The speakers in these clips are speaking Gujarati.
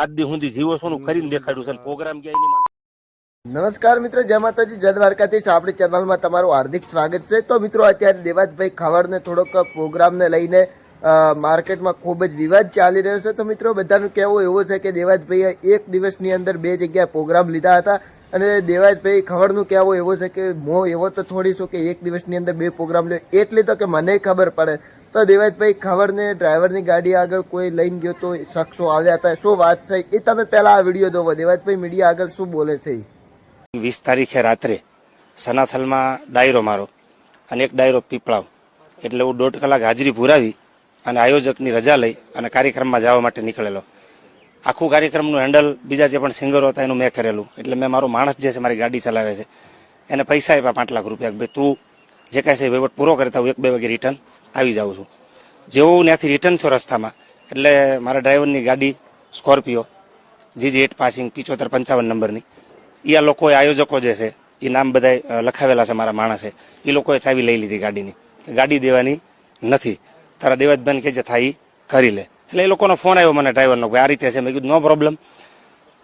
આજ દી સુધી જીવો છો નું કરીને દેખાડ્યું છે પ્રોગ્રામ ક્યાંય નહીં નમસ્કાર મિત્રો જય માતાજી જય દ્વારકાધીશ. આપણી ચેનલમાં તમારું હાર્દિક સ્વાગત છે. તો મિત્રો અત્યારે દેવાજભાઈ ખવડને થોડોક પ્રોગ્રામને લઈને માર્કેટમાં ખૂબ જ વિવાદ ચાલી રહ્યો છે. તો મિત્રો બધાનું કહેવું એવું છે કે દેવાજભાઈએ એક દિવસની અંદર બે જગ્યાએ પ્રોગ્રામ લીધા હતા અને દેવાજભાઈ ખવડનું કહેવું એવું છે કે હું એવો તો થોડી છું કે એક દિવસની અંદર બે પ્રોગ્રામ લે. એટલે તો કે મને ખબર પડે. તો દેવાજભાઈ ખબરને ડ્રાઈવરની ગાડી આગળ કોઈ લઈને ગયો તો શખ્સો આવ્યા હતા, શું વાત છે એ તમે પહેલા આ વીડિયો જોવો. દેવાજભાઈ મીડિયા આગળ શું બોલે છે? વીસ તારીખે રાત્રે સનાથલમાં ડાયરો મારો અને એક ડાયરો પીપળાવ. એટલે હું દોઢ કલાક હાજરી પુરાવી અને આયોજકની રજા લઈ અને કાર્યક્રમમાં જવા માટે નીકળેલો. આખું કાર્યક્રમનું હેન્ડલ બીજા જે પણ સિંગરો હતા એનું મેં કરેલું. એટલે મેં મારો માણસ જે છે, મારી ગાડી ચલાવે છે, એને પૈસા આપ્યા પાંચ લાખ રૂપિયા. ભાઈ તું જે કાંઈ છે વહીવટ પૂરો કરતા હું એક બે વાગે રિટર્ન આવી જાઉં છું. જેવો હું ત્યાંથી રિટર્ન થયો રસ્તામાં, એટલે મારા ડ્રાઈવરની ગાડી સ્કોર્પિયો જીજી એટ પાસિંગ પિચોતેર પંચાવન નંબરની. એ આ લોકોએ આયોજકો જે છે એ નામ બધા લખાવેલા છે મારા માણસે. એ લોકોએ ચાવી લઈ લીધી ગાડીની. ગાડી દેવાની નથી. તારા દેવાજભાઈ કે જે થાય એ કરી લે. એટલે એ લોકોનો ફોન આવ્યો મને ડ્રાઈવરનો આ રીતે છે. મેં કીધું, નો પ્રોબ્લેમ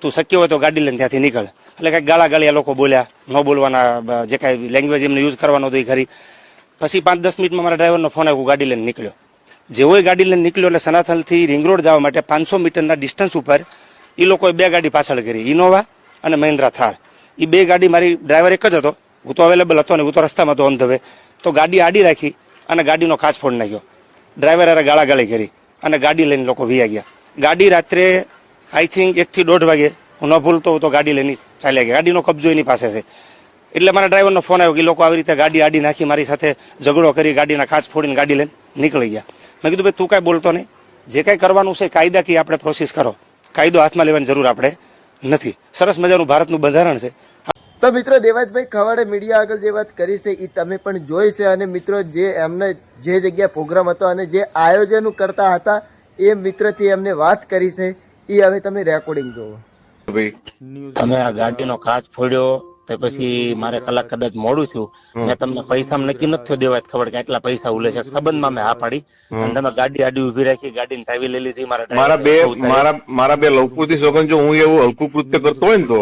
તું શક્ય હોય તો ગાડી લઈને ત્યાંથી નીકળ. એટલે કાંઈક ગાળા ગાળી લોકો બોલ્યા, ન બોલવાના જે કાંઈ લેંગ્વેજ એમને યુઝ કરવાનો હતો એ ખરી. પછી પાંચ દસ મિનિટમાં મારા ડ્રાઈવરનો ફોન આવ્યો ગાડી લઈને નીકળ્યો. જેવો ગાડી લઈને નીકળ્યો એટલે સનાથલથી રિંગ રોડ જવા માટે પાંચસો મીટરના ડિસ્ટન્સ ઉપર એ લોકોએ બે ગાડી પાછળ કરી ઇનોવા અને મહિન્દ્રા થાર એ બે ગાડી મારી ડ્રાઈવર એક જ હતો. હું તો અવેલેબલ હતો ને હું તો રસ્તામાં હતો ઓન વે તો ગાડી આડી રાખી અને ગાડીનો કાચ ફોડ નાખ્યો. ડ્રાઈવર હારે ગાળાગાળી કરી અને ગાડી લઈને લોકો વિયા ગયા. ગાડી રાત્રે આઈ થિંક એકથી દોઢ વાગે. હું ન ભૂલતો હું તો ગાડી લઈને ચાલ્યા ગયા. ગાડીનો કબજો એની પાસે છે. એટલે મારા ડ્રાઈવરનો ફોન આવ્યો કે લોકો આવી રીતે ગાડી આડી નાખી મારી સાથે ઝઘડો કરી ગાડીના કાચ ફોડીને ગાડી લઈને નીકળી ગયા. મેં કીધું ભાઈ તું કાંઈ બોલતો નહીં. જે કાંઈ કરવાનું છે કાયદાકીય આપણે પ્રોસેસ કરો. કાયદો હાથમાં લેવાની જરૂર આપણે નથી. સરસ મજાનું ભારતનું બંધારણ છે. તો મિત્રો દેવાજભાઈ ખવાડે મીડિયા આગળ જે વાત કરી છે એ તમે પણ જોઈ છે અને મિત્રો જે એમને જે જગ્યાએ પ્રોગ્રામ હતો અને જે આયોજન કરતા હતા એ મિત્રથી એમને વાત કરી છે. એ હવે તમે રેકોર્ડિંગ જોવો. તમે આ ગાડીનો કાચ ફોડ્યો. તે પછી મારે કલાક કદાચ મોડું છું મેં તમને પૈસા નક્કી નથી થયો દેવા જ ખબર કે આટલા પૈસા ઉલે છે. સંબંધમાં મેં હા પાડી. અને તમે ગાડી આડી ઊભી રાખી ગાડીની ચાવી લઈ લીધી મારા મારા બે મારા મારા બે લવપુરથી સોગન જો હું એવું હલકું કૃત્ય કરતો હોય ને તો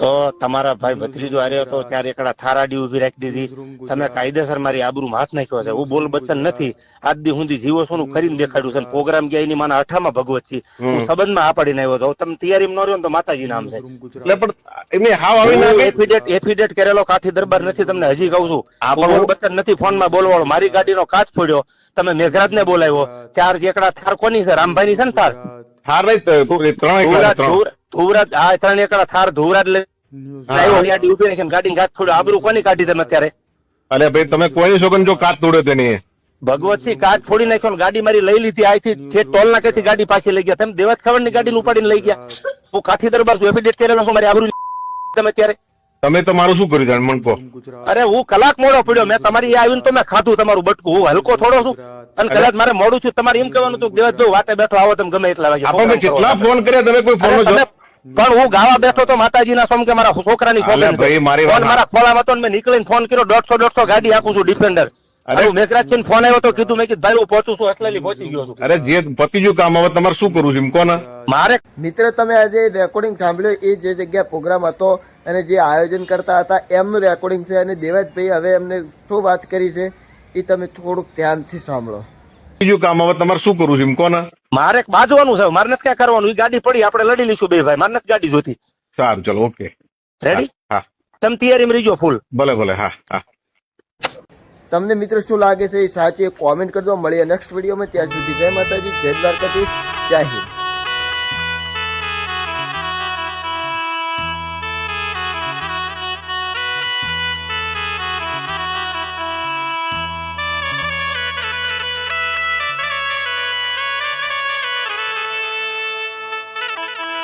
તો તમારા ભાઈ ભત્રીજો આર્યો હતો ત્યારે એકડા થારાડી ઊભી રાખી દીધી. તમે કાયદેસર મારી આબરૂ હાથ નાખ્યો છે. હું બોલ બચન નથી. આજ દી હું જીવો છું હું કરીને દેખાડ્યું છે પ્રોગ્રામ ગયા એની માના અઠામાં ભગવતથી હું સંબંધમાં આ પડીને આવ્યો હતો તમે તૈયારી ન રહ્યો તો માતાજી નામ છે. એટલે પણ એમને હાવ આવી ના એફિડેટ એફિડેટ કરેલો કાથી દરબાર નથી તમને હજી કહું છું. બોલ બચન નથી ફોનમાં બોલવાળો. મારી ગાડીનો કાચ ફોડ્યો. તમે મેઘરાજ ને બોલાવ્યો ચાર એકડા થાર કોની છે? રામભાઈ ની છે ને થાર? થાર નહીં ત્રણ. ધુવરાજ- આ ત્રણ એકડા થાર ધોવરાજ લઈ આવ્યો. ગાડી ઊભી રાખીને ગાડીને કાચ ફોડ્યો આબરૂ કોની કાઢી તમે અત્યારે? અરે ભાઈ તમે કોઈની સોગન જો કાચ તોડ્યો તેની. ભગવતસિંહ કાચ ફોડી નાખ્યો ગાડી મારી લઈ લીધી. આથી ઠેઠ ટોલ નાકેથી ગાડી પાછી લઈ ગયા. તમે દેવત ખબરની ગાડી ઉપાડીને લઈ ગયા. હું. કાઠી દરબાર છું. એફિડેટ કરેલો છું મારી આબરું તમે ત્યારે તમે તમારું શું કર્યું મન કહો. અરે હું કલાક મોડો પડ્યો. મેં તમારી આવ્યું આવીને તો મેં ખાધું તમારું બટકું. હું હલકો થોડો છું. અને કદાચ મારે મોડું છું. તમારે એમ કહેવાનું હતું દેવત જો વાટે બેઠો આવો તમે ગમે એટલા વાગે આપણે કેટલા ફોન કર્યા? તમે કોઈ ફોન તમે પણ હું ગાવા બેઠો તો માતાજીના સોમ કે મારા છોકરાની ભાઈ, મારી ફોન મારા ખોલામાં હતો મેં નીકળીને ફોન કર્યો દોઢસો દોઢસો ગાડી આપું છું ડિફેન્ડર અરે. અરે મેઘરાજ છે ફોન આવ્યો તો કીધું મેં કીધું ભાઈ હું પહોંચું છું અસલેલી પહોંચી ગયો છું. અરે જે પતિજું કામ હવે તમારે શું કરવું છે કોને? મારે મિત્ર તમે આજે રેકોર્ડિંગ સાંભળ્યો એ જે જગ્યા પ્રોગ્રામ હતો અને જે આયોજન કરતા હતા એમનું રેકોર્ડિંગ છે અને દેવાજભાઈ હવે એમને શું વાત કરી છે એ તમે થોડુંક ધ્યાનથી સાંભળો. પતિજું કામ? હવે તમારે શું કરવું છે? એમ કહો મારે બાજવાનું છે. મારે નથી ક્યાં કરવાનું. એ ગાડી પડી આપણે લડી લઈશું બે ભાઈ. મારે નથી ગાડી જોતી સારું ચલો ઓકે. રેડી હા તમે તૈયારીમાં રહીજો ફૂલ ભલે ભલે હા હા. તમને મિત્રો શું લાગે છે એ સાચી કોમેન્ટ કરજો. મળીએ નેક્સ્ટ વિડીયોમાં ત્યાં સુધી જય માતાજી જય દ્વારકાધીશ જય હિન્દ.